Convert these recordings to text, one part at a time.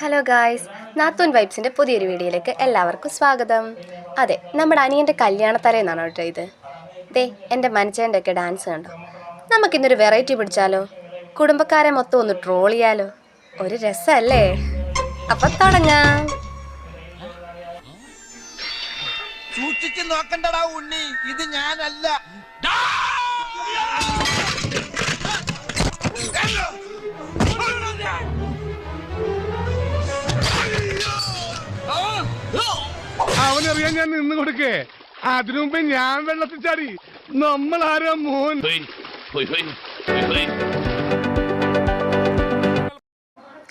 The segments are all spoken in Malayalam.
ഹലോ ഗായ്സ് നാത്തൂൻ വൈബ്സിന്റെ പുതിയൊരു വീഡിയോയിലേക്ക് എല്ലാവർക്കും സ്വാഗതം. അതെ നമ്മുടെ അനിയന്റെ കല്യാണത്തലേന്നാണ് കേട്ടോ ഇത്? ദേ എന്റെ മനച്ചേന്റെ ഒക്കെ ഡാൻസ് കണ്ടോ? നമുക്കിന്നൊരു വെറൈറ്റി പിടിച്ചാലോ? കുടുംബക്കാരെ മൊത്തം ഒന്ന് ട്രോൾ ചെയ്യാലോ? ഒരു രസമല്ലേ അപ്പം തുടങ്ങാം. സൂക്ഷിച്ചു നോക്കണ്ടടാ ഉണ്ണി. ഇത് ഞാനല്ല. അവനറിയാൻ ഞാൻ നിന്ന് കൊടുക്കേ. അതിനു മുമ്പേ ഞാൻ വെള്ളത്തിൽ ചാടി നമ്മൾ ആരാ മോൻ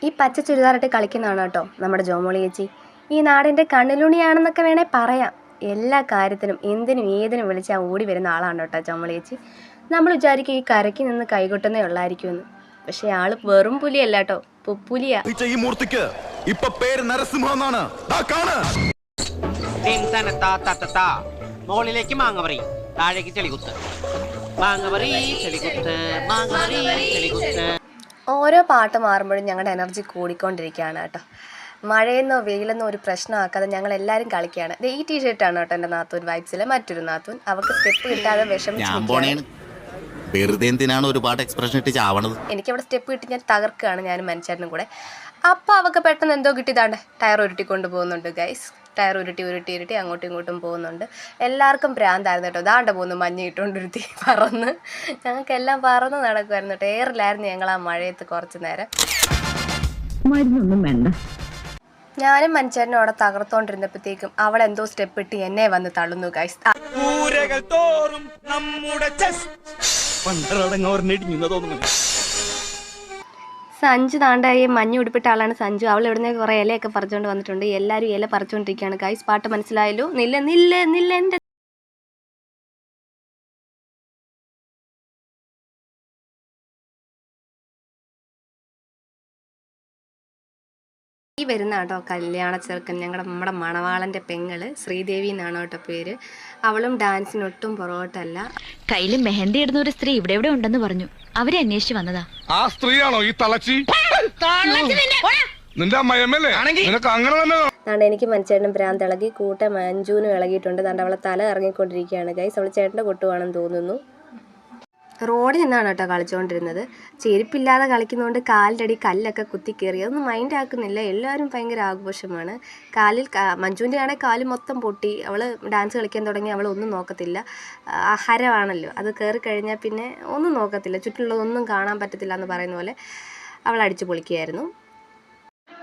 ഈ പച്ച ചുരിദാറിട്ട് കളിക്കുന്നതാണ് കേട്ടോ നമ്മുടെ ജോമോളി ചേച്ചി. ഈ നാടിന്റെ കണ്ണിലുണിയാണെന്നൊക്കെ വേണേൽ പറയാം. എല്ലാ കാര്യത്തിനും എന്തിനും ഏതിനും വിളിച്ചാൽ ഓടി വരുന്ന ആളാണ് കേട്ടോ ജോമോളി ചേച്ചി. നമ്മൾ വിചാരിക്കും ഈ കരയ്ക്ക് നിന്ന് കൈകൊട്ടുന്നേ ഉള്ളായിരിക്കുമെന്ന്. പക്ഷെ ആൾ വെറും പുലിയല്ല കേട്ടോ. പുപ്പുലിയാ ഈ മൂർത്തിക്ക് ഇപ്പൊ പേര് നരസിംഹ എന്നാണ്. ദാ മാങ്ങ പറയും താ താഴേക്ക് ചെളികുത്ത്. മാങ്ങപറി ചെളികുത്ത്. മാങ്ങപറി ചെളികുത്ത്. ഓരോ പാട്ട് മാറുമ്പോഴും ഞങ്ങളുടെ എനർജി കൂടിക്കൊണ്ടിരിക്കുകയാണ് കേട്ടോ. മഴയെന്നോ വെയിലെന്നോ ഒരു പ്രശ്നമാക്കാതെ ഞങ്ങൾ എല്ലാവരും കളിക്കുകയാണ്. ദേ ഈ ടീഷർട്ടാണ് കേട്ടോ എന്റെ നാത്തൂൻ വൈബ്സിലെ മറ്റൊരു നാത്തൂൻ. അവർക്ക് സ്റ്റെപ്പ് കിട്ടാതെ വിഷമിച്ചു വെറുതെ എന്തിനാണ് ഒരുപാട് എക്സ്പ്രഷൻ ഇട്ട് ചാവണത്? എനിക്കവിടെ സ്റ്റെപ്പ് കിട്ടി ഞാൻ തകർക്കുകയാണ് ഞാനും മനുഷ്യനും കൂടെ. അപ്പോൾ അവൾക്ക് പെട്ടെന്ന് എന്തോ കിട്ടിയതാണ്ട് ടയർ ഉരുട്ടി കൊണ്ടുപോകുന്നുണ്ട് ഗൈസ് ടയർ ഉരുട്ടി ഉരുട്ടി ഉരുട്ടി അങ്ങോട്ടും ഇങ്ങോട്ടും പോകുന്നുണ്ട്. എല്ലാവർക്കും പ്രാന്തായിരുന്നു കേട്ടോ. ദാണ്ട പോകുന്നു മഞ്ഞ ഇട്ടുകൊണ്ടിരുത്തി പറന്ന്. ഞങ്ങൾക്കെല്ലാം പറന്ന് നടക്കുമായിരുന്നു കേട്ടോ. എയറിലായിരുന്നു ഞങ്ങൾ ആ മഴയത്ത് കുറച്ച് നേരം. മരുന്നൊന്നും വേണ്ട. ഞാനും മനുഷ്യനും അവിടെ തകർത്തോണ്ടിരുന്നപ്പോഴത്തേക്കും അവൾ എന്തോ സ്റ്റെപ്പ് ഇട്ട് എന്നെ വന്ന് തള്ളുന്നു ഗൈസ് തോറും നമ്മുടെ സഞ്ജു താണ്ടായി മഞ്ഞ ഉടുപ്പിട്ട ആളാണ് സഞ്ജു അവൾ ഇവിടുന്ന് കുറേ ഇലയൊക്കെ പറിച്ചുകൊണ്ട് വന്നിട്ടുണ്ട്. എല്ലാവരും ഇല പറിച്ചുകൊണ്ടിരിക്കുകയാണ് ഗൈസ് പാട്ട് മനസ്സിലായല്ലോ? നില്ല നില്ല നില്ല എന്റെ ഈ വരുന്ന കേട്ടോ കല്യാണ ചെറുക്കൻ ഞങ്ങളുടെ നമ്മുടെ മണവാളന്റെ പെങ്ങൾ ശ്രീദേവി എന്നാണ് കേട്ടോ പേര്. അവളും ഡാൻസിന് ഒട്ടും പുറകോട്ടല്ല. കയ്യിൽ മെഹന്തി ഇടുന്ന ഒരു സ്ത്രീ ഇവിടെ ഇവിടെ ഉണ്ടെന്ന് പറഞ്ഞു. അവരെ അന്വേഷിച്ച് വന്നതാ. ആ സ്ത്രീയാണോ ഈ തളച്ചി? നിന്റെ അമ്മയമ്മല്ലേ നിനക്ക് അങ്ങനെ തന്നെ അതുകൊണ്ട് എനിക്ക് മനുച്ചേട്ടനും ഭ്രാന്ത് ഇളകി കൂട്ടം മഞ്ജുവിനും ഇളകിയിട്ടുണ്ട്. അതുകൊണ്ട് അവളെ തല ഇറങ്ങിക്കൊണ്ടിരിക്കുകയാണ്. ഗൈസ് അവൾ ചേട്ടന്റെ കൊട്ടുവാണെന്ന് തോന്നുന്നു. റോഡിൽ നിന്നാണ് കേട്ടോ കളിച്ചുകൊണ്ടിരുന്നത് ചെരുപ്പില്ലാതെ കളിക്കുന്നതുകൊണ്ട് കാലിന്റെ അടി കല്ലൊക്കെ കുത്തി കയറി അതൊന്നും മൈൻഡ് ആക്കുന്നില്ല. എല്ലാവരും ഭയങ്കര ആഘോഷമാണ്. കാലിൽ മഞ്ജുവിന്റെ ആണെങ്കിൽ കാൽ മൊത്തം പൊട്ടി. അവൾ ഡാൻസ് കളിക്കാൻ തുടങ്ങി. അവൾ ഒന്നും നോക്കത്തില്ല. ആഹാരമാണല്ലോ ഹരമാണല്ലോ അത് കയറി കഴിഞ്ഞാൽ പിന്നെ ഒന്നും നോക്കത്തില്ല. ചുറ്റുള്ളതൊന്നും കാണാൻ പറ്റത്തില്ല എന്ന് പറയുന്ന പോലെ അവൾ അടിച്ചു പൊളിക്കുകയായിരുന്നു.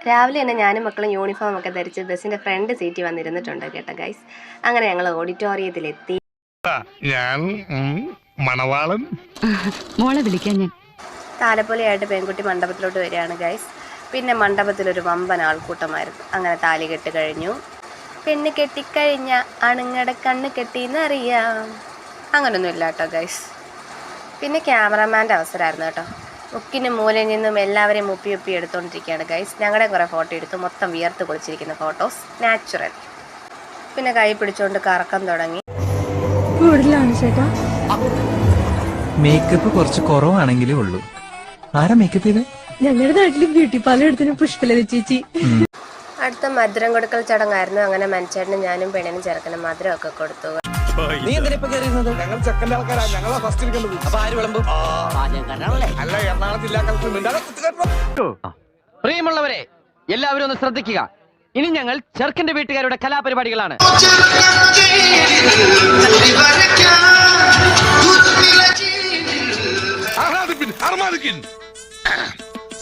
രാവിലെ തന്നെ ഞാനും മക്കളും യൂണിഫോം ഒക്കെ ധരിച്ച് ബസ്സിന്റെ ഫ്രണ്ട് സീറ്റിൽ വന്നിരുന്നിട്ടുണ്ട് കേട്ടോ ഗൈസ് അങ്ങനെ ഞങ്ങൾ ഓഡിറ്റോറിയത്തിലെത്തി ഞാൻ മണവാളൻ. മോളെ വിളിക്കാൻ ഞാൻ. താലപ്പൊലിയായിട്ട് പെൺകുട്ടി മണ്ഡപത്തിലോട്ട് വരികയാണ് ഗൈസ് പിന്നെ മണ്ഡപത്തിലൊരു വമ്പൻ ആൾക്കൂട്ടമായിരുന്നു. അങ്ങനെ താലി കെട്ട് കഴിഞ്ഞു. പെണ്ണ് കെട്ടിക്കഴിഞ്ഞ അണുങ്ങടെ കണ്ണ് കെട്ടിയെന്നറിയാം അങ്ങനൊന്നും ഇല്ല കേട്ടോ ഗൈസ് പിന്നെ ക്യാമറമാന്റെ അവസരമായിരുന്നു കേട്ടോ. മുക്കിന് മൂലയിൽ നിന്നും എല്ലാവരെയും മുപ്പി ഉപ്പി എടുത്തുകൊണ്ടിരിക്കുകയാണ് ഗൈസ് ഞങ്ങളുടെ കുറേ ഫോട്ടോ എടുത്തു. മൊത്തം വിയർത്ത് കുളിച്ചിരിക്കുന്ന ഫോട്ടോസ് നാച്ചുറൽ പിന്നെ കൈ പിടിച്ചുകൊണ്ട് കറക്കം തുടങ്ങി. മേക്കപ്പ് കുറച്ച് കുറവാണെങ്കിലേ ഉള്ളൂ. ആരാ മേക്കപ്പ് ചെയ്ത്? ഞങ്ങളുടെ നാട്ടിലും ബ്യൂട്ടി പാർലർ എടുത്തിന് പുഷ്പലത ചേച്ചി. അടുത്ത മധുരം കൊടുക്കൽ ചടങ്ങായിരുന്നു. അങ്ങനെ മനുഷ്യനും ഞാനും പെണ്ണിനും ചെറുക്കനും മധുരം ഒക്കെ കൊടുത്തു. നീ എന്തിനാ ഇപ്പൊ കയറിയിരുന്നത്? ഞങ്ങൾ ചെക്കന്റെ ആൾക്കാരാണ് ഞങ്ങളാ ഫസ്റ്റ് അപ്പൊ ആര് വിളമ്പും? അല്ല എറണാകുളത്ത്. പ്രിയമുള്ളവരെ എല്ലാവരും ഒന്ന് ശ്രദ്ധിക്കുക. ഇനി ഞങ്ങൾ ചെറുക്കന്റെ വീട്ടുകാരുടെ കലാപരിപാടികളാണ്.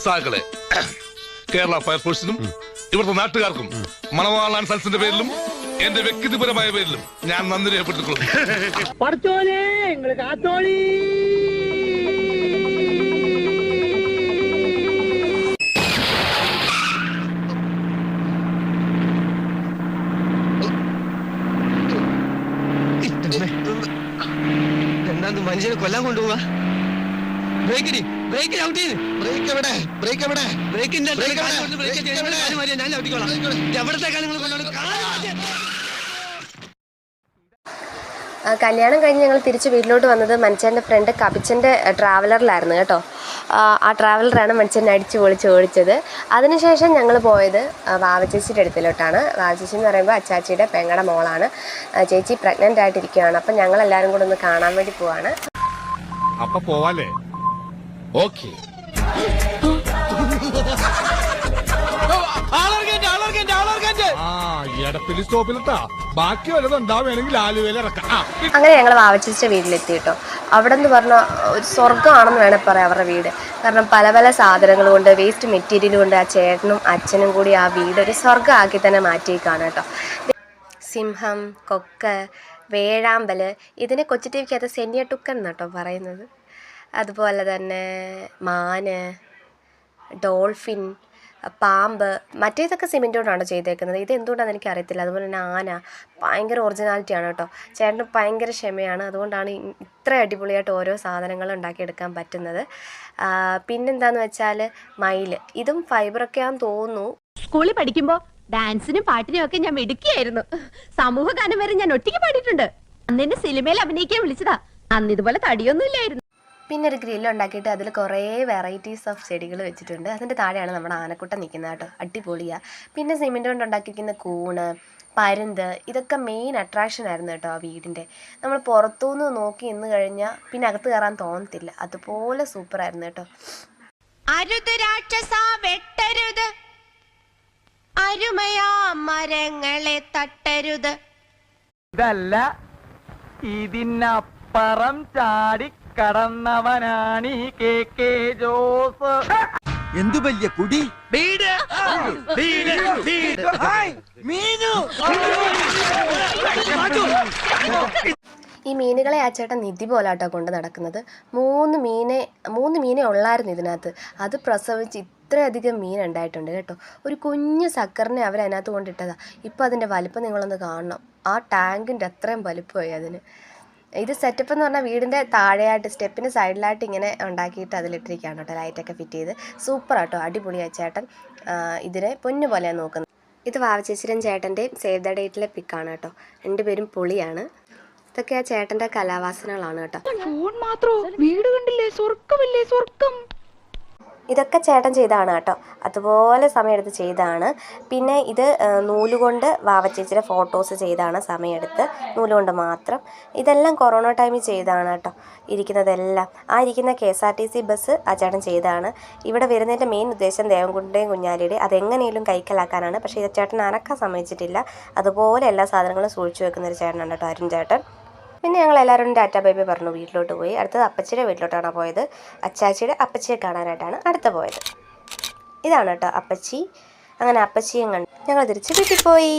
സാകളെ കേരള ഫയർഫോഴ്സിനും ഇവിടുത്തെ നാട്ടുകാർക്കും മണവാളാൻ സൽസിന്റെ പേരിലും എന്റെ വ്യക്തിപരമായ പേരിലും ഞാൻ നന്ദി രേഖപ്പെടുത്തിക്കൊള്ളുന്നു. മനുഷ്യനെ കൊല്ലാൻ കൊണ്ടുപോവാ. ബ്രേക്കിന് ബ്രേക്ക് ഔട്ട് ചെയ്ത്. ബ്രേക്ക് എവിടെ? ബ്രേക്ക് എവിടെ? ബ്രേക്കിന്റെ ഞാൻ ഔട്ടിക്കോളാം കൊണ്ടുപോകുന്നത് ആ, കല്യാണം കഴിഞ്ഞ് ഞങ്ങൾ തിരിച്ച് വീട്ടിലോട്ട് വന്നത് മനുഷ്യന്റെ ഫ്രണ്ട് കപിച്ചന്റെ ട്രാവലറിലായിരുന്നു കേട്ടോ. ആ, ട്രാവലറാണ് മനുഷ്യൻ അടിച്ച് പൊളിച്ച് ഓടിച്ചത്. അതിനുശേഷം ഞങ്ങൾ പോയത് വാവചേച്ചിയുടെ വാവച്ചേച്ചിയുടെ അടുത്തിലോട്ടാണ്. വാവച്ചേച്ചി എന്ന് പറയുമ്പോൾ അച്ചാച്ചിയുടെ പെങ്ങടെ മോളാണ്. ചേച്ചി പ്രഗ്നന്റ് ആയിട്ടിരിക്കുകയാണ്. അപ്പം ഞങ്ങളെല്ലാവരും കൂടെ ഒന്ന് കാണാൻ വേണ്ടി പോവാണ്. അപ്പൊ പോവാല്ലേ? ഓക്കെ. ആ എടപ്പിലി സ്റ്റോപ്പിലിട്ടാ. ബാക്കി വല്ലതും ഉണ്ടാവുകയാണെങ്കിൽ ആലുവയിൽ ഇറക്കാം. ആ, അങ്ങനെ ഞങ്ങൾ വാവച്ചിച്ച വീട്ടിലെത്തി കേട്ടോ അവിടെ നിന്ന് പറഞ്ഞ ഒരു സ്വർഗമാണെന്ന് വേണേൽ പറയാം അവരുടെ വീട്. കാരണം പല പല സാധനങ്ങൾ കൊണ്ട് വേസ്റ്റ് മെറ്റീരിയൽ കൊണ്ട് ആ ചേട്ടനും അച്ഛനും കൂടി ആ വീട് ഒരു സ്വർഗമാക്കി തന്നെ മാറ്റിയേക്കാണ് കേട്ടോ. സിംഹം കൊക്ക് വേഴാമ്പൽ ഇതിനെ കൊച്ചു ടി വിക്കകത്ത് സെന്യട്ടുക്കൻ എന്നാട്ടോ പറയുന്നത്. അതുപോലെ തന്നെ മാന് ഡോൾഫിൻ പാമ്പ് മറ്റേതൊക്കെ സിമെന്റ് കൊണ്ടാണ് ചെയ്തേക്കുന്നത്? ഇത് എന്തുകൊണ്ടാണെന്ന് എനിക്ക് അറിയത്തില്ല അതുപോലെ തന്നെ ആന ഭയങ്കര ഒറിജിനാലിറ്റിയാണ് കേട്ടോ. ചേട്ടന് ഭയങ്കര ക്ഷമയാണ്. അതുകൊണ്ടാണ് ഇത്ര അടിപൊളിയായിട്ട് ഓരോ സാധനങ്ങൾ ഉണ്ടാക്കിയെടുക്കാൻ പറ്റുന്നത്. പിന്നെന്താന്ന് വെച്ചാൽ മയിൽ ഇതും ഫൈബറൊക്കെയാണെന്ന് തോന്നുന്നു. സ്കൂളിൽ പഠിക്കുമ്പോ ഡാൻസിനും പാട്ടിനും ഒക്കെ ഞാൻ മിടുക്കിയായിരുന്നു. സമൂഹ ഗാനം വരെ ഞാൻ ഒറ്റയ്ക്ക് പാടിയിട്ടുണ്ട്. അന്ന് എന്നെ സിനിമയിൽ അഭിനയിക്കാൻ വിളിച്ചതാ. അന്ന് ഇതുപോലെ തടിയൊന്നും ഇല്ലായിരുന്നു. പിന്നെ ഒരു ഗ്രില്ല് ഉണ്ടാക്കിയിട്ട് അതിൽ കുറേ വെറൈറ്റീസ് ഓഫ് ചെടികൾ വെച്ചിട്ടുണ്ട്. അതിന്റെ താഴെയാണ് നമ്മുടെ ആനക്കുട്ട നിൽക്കുന്നത് കേട്ടോ. അടിപൊളിയാ. പിന്നെ സിമെന്റ് കൊണ്ട് ഉണ്ടാക്കിയിരിക്കുന്ന കൂണ് പരുന്ത് ഇതൊക്കെ മെയിൻ അട്രാക്ഷൻ ആയിരുന്നു കേട്ടോ ആ വീടിന്റെ. നമ്മൾ പുറത്തുനിന്ന് നോക്കി ഇന്ന് കഴിഞ്ഞാൽ പിന്നെ അകത്ത് കയറാൻ തോന്നത്തില്ല. അതുപോലെ സൂപ്പറായിരുന്നു കേട്ടോ. അരുത് രാക്ഷസ വെട്ടരുത്. അരുമയാ മരങ്ങളെ തട്ടരുത്. ഇതല്ല ഇതിനപ്പുറം ചാടി കടന്നവനാണ് ഈ കെ കെ ജോസ്. എന്തു വലിയ കുടി? ഈ മീനുകളെ ആ ചേട്ടൻ നിധി പോലാട്ടോ കൊണ്ട് നടക്കുന്നത്. മൂന്ന് മീനെ മൂന്ന് മീനെ ഉള്ളായിരുന്നു ഇതിനകത്ത്. അത് പ്രസവിച്ച് ഇത്രയധികം മീൻ ഉണ്ടായിട്ടുണ്ട് കേട്ടോ. ഒരു കുഞ്ഞു സക്കറിനെ അവർ അതിനകത്ത് കൊണ്ടിട്ടതാ. ഇപ്പോൾ അതിന്റെ വലിപ്പം നിങ്ങളൊന്ന് കാണണം. ആ ടാങ്കിന്റെ അത്രയും വലിപ്പമായി അതിന്. ഇത് സെറ്റപ്പ് എന്ന് പറഞ്ഞാൽ വീടിന്റെ താഴെയായിട്ട് സ്റ്റെപ്പിന് സൈഡിലായിട്ട് ഇങ്ങനെ ഉണ്ടാക്കിയിട്ട് അതിലിട്ടിരിക്കുകയാണ് കേട്ടോ ലൈറ്റൊക്കെ ഫിറ്റ് ചെയ്ത്. സൂപ്പർ ആട്ടോ അടിപൊളിയായി ചേട്ടൻ. ഇതിനെ പൊന്നു പോലെയാണ് നോക്കുന്നത് ഇത് വാവചേശ്വരൻ ചേട്ടന്റെയും സേവ് ദ ഡേറ്റിലെ പിക്കാണ് കേട്ടോ. രണ്ടുപേരും പൊളിയാണ്. ഇതൊക്കെ ആ ചേട്ടന്റെ കലാവാസനകളാണ് കേട്ടോ. ഫോൺ മാത്രം? വീട് കണ്ടില്ലേ? സ്വർഗമില്ലേ സ്വർഗം ഇതൊക്കെ ചേട്ടൻ ചെയ്തതാണ് കേട്ടോ. അതുപോലെ സമയമെടുത്ത് ചെയ്തതാണ്. പിന്നെ ഇത് നൂലുകൊണ്ട് വാവച്ചേച്ചിയുടെ ഫോട്ടോസ് ചെയ്താണ് സമയമെടുത്ത്. നൂലുകൊണ്ട് മാത്രം. ഇതെല്ലാം കൊറോണ ടൈമിൽ ചെയ്താണ് കേട്ടോ. ഇരിക്കുന്നതെല്ലാം. ആ ഇരിക്കുന്ന K S R T C bus ആ ചേട്ടൻ ചെയ്താണ് ഇവിടെ വരുന്നതിന്റെ മെയിൻ ഉദ്ദേശം ദേവൻകുണ്ടിന്റെയും കുഞ്ഞാലിയുടെ അതെങ്ങനെയും കൈക്കലാക്കാനാണ്. പക്ഷേ ഇത് ചേട്ടൻ അനക്കാൻ സമ്മതിച്ചിട്ടില്ല. അതുപോലെ എല്ലാ സാധനങ്ങളും സൂക്ഷിച്ചു വെക്കുന്ന ഒരു ചേട്ടനാണ് കേട്ടോ അരുൺ ചേട്ടൻ. പിന്നെ ഞങ്ങൾ എല്ലാവരും ടാറ്റ ബൈബി പറഞ്ഞു വീട്ടിലോട്ട് പോയി. അടുത്തത് അപ്പച്ചിയുടെ വീട്ടിലോട്ടാണ് പോയത്. അച്ചാച്ചിയുടെ അപ്പച്ചിയെ കാണാനായിട്ടാണ് അടുത്ത പോയത്. ഇതാണ് കേട്ടോ അപ്പച്ചി. അങ്ങനെ അപ്പച്ചിയും കണ്ടു ഞങ്ങൾ തിരിച്ച് വീട്ടിൽ പോയി.